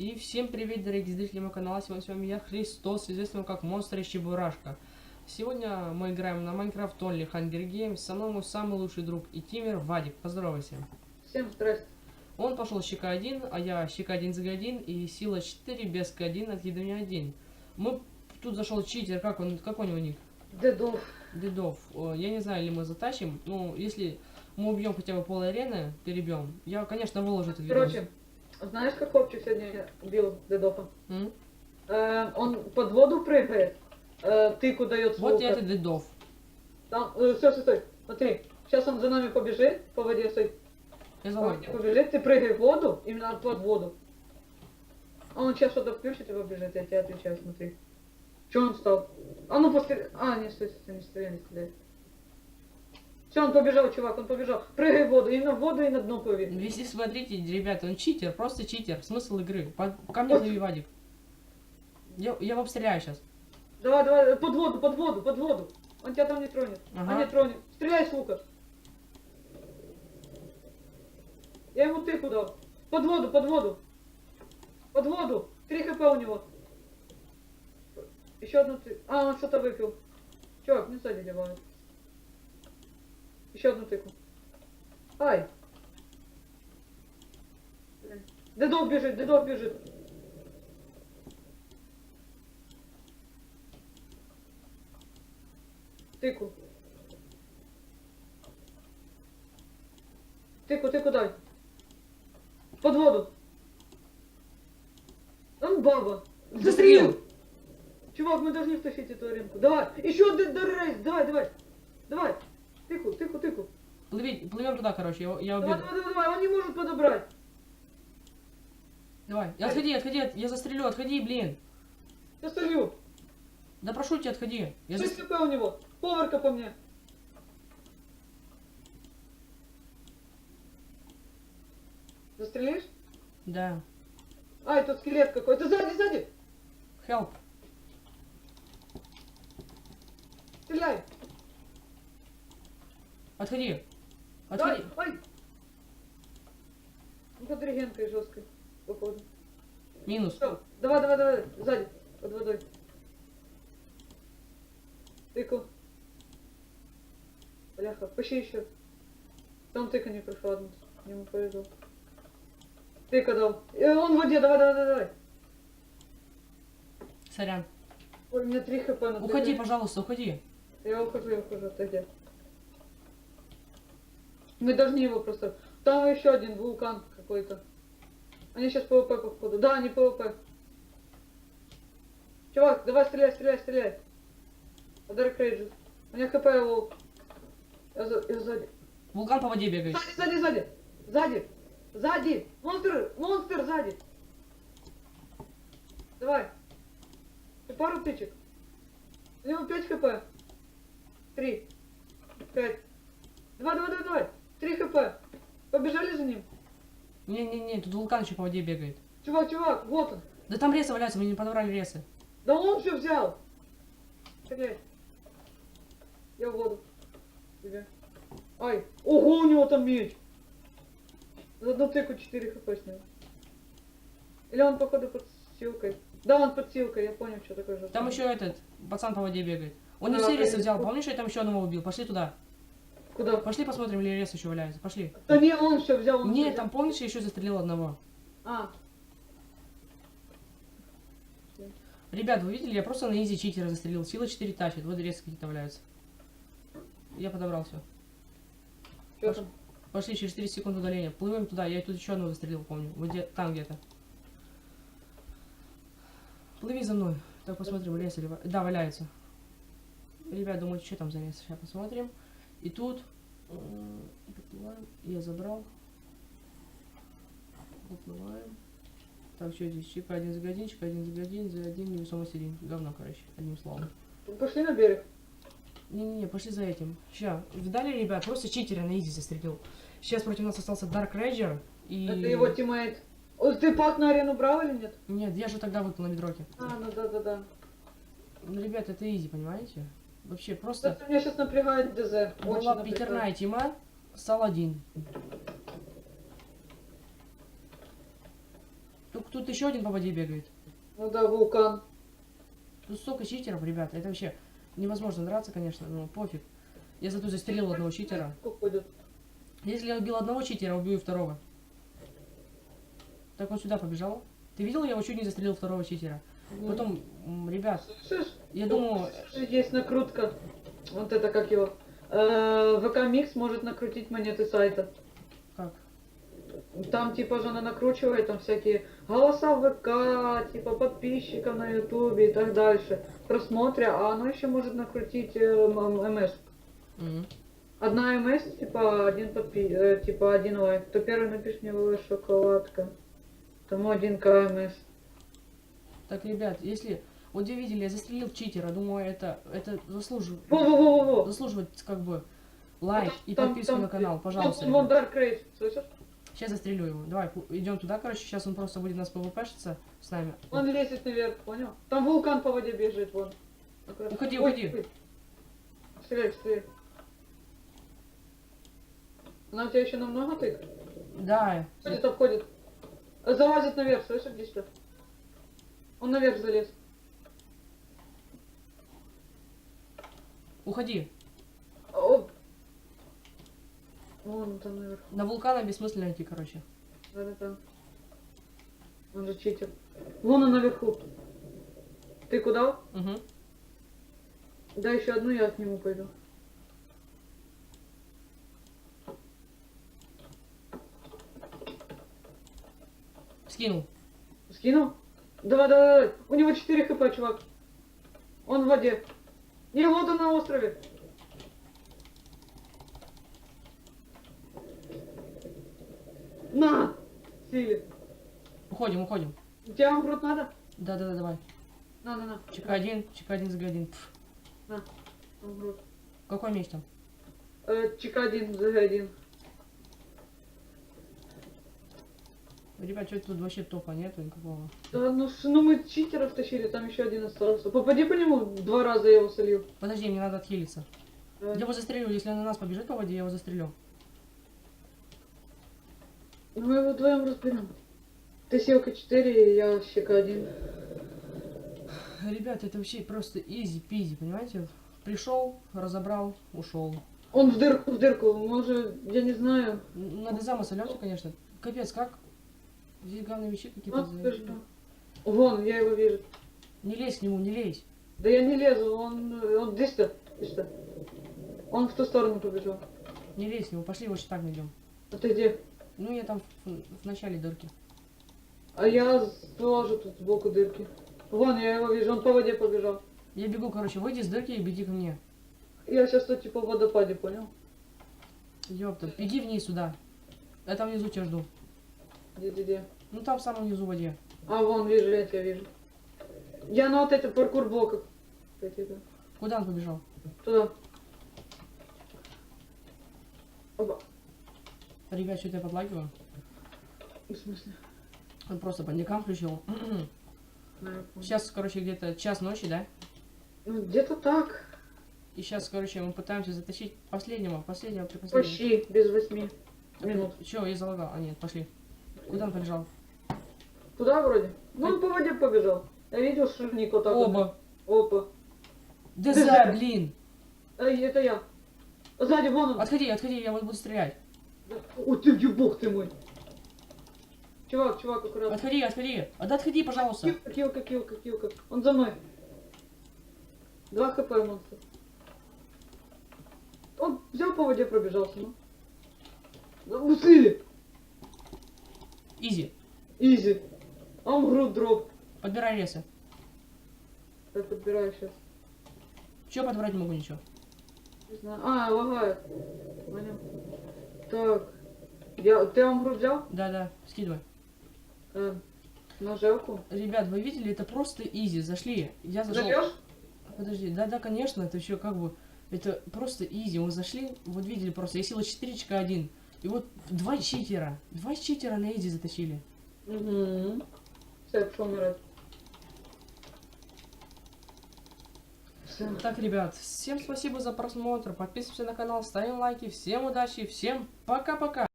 И всем привет, дорогие зрители моего канала. Сегодня с вами я, Христос, известный как Монстр и Чебурашка. Сегодня мы играем на Майнкрафт Only Hunger Games. Со мной мой самый лучший друг и тимер Вадик. Поздоровайся. Всем здрасте. Он пошел щека 1, а я щека 1 за 1 и сила 4 без К1 откидывания 1. Мы тут зашел читер, как он, как у него ник? Дедов. Дедов. Я не знаю, или мы затащим. Ну, если мы убьем хотя бы пол арены, перебьем. Я, конечно, выложу этот видео. Короче, знаешь, как Хопчик сегодня убил Дедофа? М? Э, он под воду прыгает, э, тыку дает с Вот лука. это Дедов. Там, э, стой, стой, стой, смотри. Сейчас он за нами побежит по воде, стой. Я за По вами. воде побежит, ты прыгай в воду, именно под воду. А он сейчас что-то включит и побежит, я тебе отвечаю, смотри. Че он стал? А ну после... А, не, стой, стой, не стреляй, не стреляй. Все, он побежал, чувак, он побежал. Прыгай в воду, именно в воду и на дно плыви. Если смотрите, ребята, он читер, просто читер. Смысл игры. По, ко мне плыви, Вадик. Я, я его обстреляю сейчас. Давай, давай, под воду, под воду, под воду. Он тебя там не тронет. Ага. Он не тронет. Стреляй с лука. Я ему тыку дал. Под воду, под воду. Под воду. Три хп у него. Еще одну ты. А, он что-то выпил. Чувак, не сзади добавит. Еще одну тыку. Ай. Дедов бежит, дедов бежит. Тыку. Тыку, тыку дай. Под воду. Он баба. Застрелил. Чувак, мы должны втащить эту аренку. Давай. Еще д- рейс. Давай, давай. Давай. Тыку, тыку, тыку. Плыви, плывем туда, короче, я, я Давай, давай, давай, давай. Он не может подобрать. Давай. Отходи, отходи, от- я застрелю, отходи, блин. Я стою. Да прошу тебя, отходи. Я зас- хп у него. Поварка по мне. Застрелишь? Да. Ай, тут скелет какой-то. Сзади, сзади. Help. Стреляй. Отходи. Отходи. ай. Ну, под регенкой жесткой, походу. Минус. Всё, давай, давай, давай, сзади, под водой. Тыку. Бляха, пощи еще. Там тыка не пришла, одну. ему повезло. Тыка дал. Э, он в воде, давай, давай, давай, давай. Сорян. Ой, у меня три хп на Уходи, пожалуйста, уходи. Я ухожу, я ухожу, отойди. Мы должны его просто... Там еще один вулкан какой-то. Они сейчас ПВП походу. Да, они ПВП. Чувак, давай стреляй, стреляй, стреляй. А Дарк Рейджес. У меня хп лоу. Я, за- я сзади. Вулкан по воде бегает. Сзади, сзади, сзади. Сзади. Сзади. Монстр, монстр сзади. Давай. И пару тычек. У него 5 хп. 3. 5. Давай, давай, давай, давай. 3 хп. Побежали за ним. Не-не-не, тут вулкан еще по воде бегает. Чувак, чувак, вот он. Да там ресы валяются, мы не подобрали ресы. Да он все взял. Стреляй. Я в воду. Тебе. Ай. Ого, у него там меч. За одну тыку 4 хп с. Или он, походу, под силкой. Да, он под силкой, я понял, что такое же. Там еще этот пацан по воде бегает. Он не Да, все ресы взял, помнишь, я там еще одного убил? Пошли туда. Куда? Пошли посмотрим, или ресы еще валяются. Пошли. Да не, он все взял. Он взял. там помнишь, я еще застрелил одного. А, Ребят, вы видели, я просто на изи читера застрелил. Сила 4 тащит, вот ресы какие-то валяются. Я подобрал все. там? Пошли через 30 секунд удаления. Плывем туда, я тут еще одного застрелил, помню. Вот где, там где-то. Плыви за мной. Так посмотрим, лес или... Да, валяется. Ребят, думаю, что там за лес? Сейчас посмотрим. И тут... м, Поплываем. Я забрал. Поплываем. Так, что здесь? Чика один за один, чика один за один, за один, невесомость один. Говно, короче, одним словом. Пошли на берег. Не-не-не, пошли за этим. Ща. Видали, ребят, просто читера на изи застрелил. Сейчас против нас остался Dark Ranger и... Это его тиммейт. О, ты пак на арену брал или нет? Нет, я же тогда выпал на бедроке. А, ну да, да, да. Ну, ребят, это изи, понимаете? Вообще, просто Просто меня сейчас напрягает ДЗ. Очень была напрягает. пятерная тима, стал один. Тук тут еще один по воде бегает. Ну да, вулкан. Тут столько читеров, ребят, это вообще невозможно драться, конечно, но пофиг. Я зато застрелил одного читера. Если я убил одного читера, убью и второго. Так он сюда побежал. Ты видел, я его чуть не застрелил второго читера. Потом, м, ребят, Слышишь? я думаю, Слушай, Есть накрутка. Вот это как его. Э, ВК Микс может накрутить монеты сайта. как? Там типа же она накручивает там всякие голоса в ВК, типа подписчиков на Ютубе и так дальше. Просмотря, а оно еще может накрутить э, м- МС. Мгм. Одна МС, типа один подпи... э, типа один лайк. Кто первый напишет мне «Ой, шоколадка. Тому один КМС. Так, ребят, если... Вот вы видели, я застрелил читера, думаю, это, это заслуживает, заслуживает как бы лайк и Там- подписку там- на канал, пожалуйста. Вон, слышишь? Сейчас застрелю его. Давай, идем туда, короче, сейчас он просто будет нас пвпшиться с нами. Он лезет наверх, понял? Там вулкан по воде бежит, вон. Аккуратно. Уходи, Ой, уходи. ой. Стреляй, стреляй. Она у тебя еще намного тык? Да, обходит. А, Залазит наверх, слышишь, где что? Он наверх залез. уходи. О! Вон он там наверх. На вулкана бессмысленно идти, короче. Да-да-да. Он же читер. Вон он наверху. Ты куда? Угу. Да, еще одну я к нему пойду. Скинул. Скинул? Давай, давай, давай. У него 4 хп, чувак. Он в воде. Не, вот он на острове. На! Сили. Уходим, уходим. Тебе амбрут надо? Да-да-да, давай. На, на, на. ЧК-1, ЧК-1, ЗГ-1. Пф. Амбрут. Какой меч там? Э, ЧК-1, ЗГ-1. Ребят, что тут вообще топа нету никакого. Да, ну, ну мы читеров тащили, там еще один остался. Попади по нему, два раза я его солью. Подожди, мне надо отхилиться. Э, Я его застрелю, если он на нас побежит по воде, я его застрелю. Ну, Мы его вдвоем разберем. Ты силка 4, я ЩК-1. Ребят, это вообще просто изи-пизи, понимаете? Пришел, разобрал, ушел. Он в дырку, в дырку. Может, я не знаю. Надо зама солёте, конечно. Капец, как? Здесь главные вещи какие-то. Вот, за- ты что? Вон, я его вижу. Не лезь к нему, не лезь. Да я не лезу, он, он здесь-то, здесь-то. Он в ту сторону побежал. Не лезь к нему, пошли его так найдем. А ты где? Ну, я там в, в начале дырки. А я тоже тут сбоку дырки. Вон, я его вижу, он по воде побежал. Я бегу, короче, выйди из дырки и беги ко мне. Я сейчас тут типа в водопаде, понял? Ёпта, беги вниз сюда. Я там внизу тебя жду. Где-где-где? Ну, там в самом низу в воде. А, вон, вижу, я тебя вижу. Я на вот этих паркур блоках. Куда он побежал? Туда. Оба. Ребят, что-то я подлагиваю. В смысле? Он просто бандикам включил. Да. Сейчас, короче, где-то час ночи, да? Ну, где-то так. И сейчас, короче, мы пытаемся затащить последнего, последнего, предпоследнего. Почти, без восьми минут. Че, я залагал? А, нет, пошли. Куда он побежал? Туда вроде? Ну, он по воде побежал. Я видел ширник вот так вот. Оба. Опа. ДЗ, ДЗ. блин! Эй, это я. Сзади, вон он. Отходи, отходи, я вот буду стрелять. О, ты ебок ты мой. Чувак, чувак, аккуратно. Отходи, отходи. А да отходи, пожалуйста. Килка, килка, килка, килка. Он за мной. Два хп монстр. Он взял по воде пробежался, ну. Слили. Изи. Изи. Он груд дроп. Подбирай леса. Я подбираю сейчас. Че подбирать не могу ничего. Не знаю. А, лагает. Понял. Так. Я, ты амбру взял? Да-да, скидывай. Э, нажалку. Ребят, вы видели, это просто изи. Зашли. Я зашел. Зайдешь? Подожди, да-да, конечно, это еще как бы... Это просто изи. Мы зашли, вот видели просто, я сила 4 чка 1. И вот два читера. Два читера на изи затащили. Угу. Все. Так, ребят, всем спасибо за просмотр. Подписываемся на канал, ставим лайки. Всем удачи, всем пока-пока.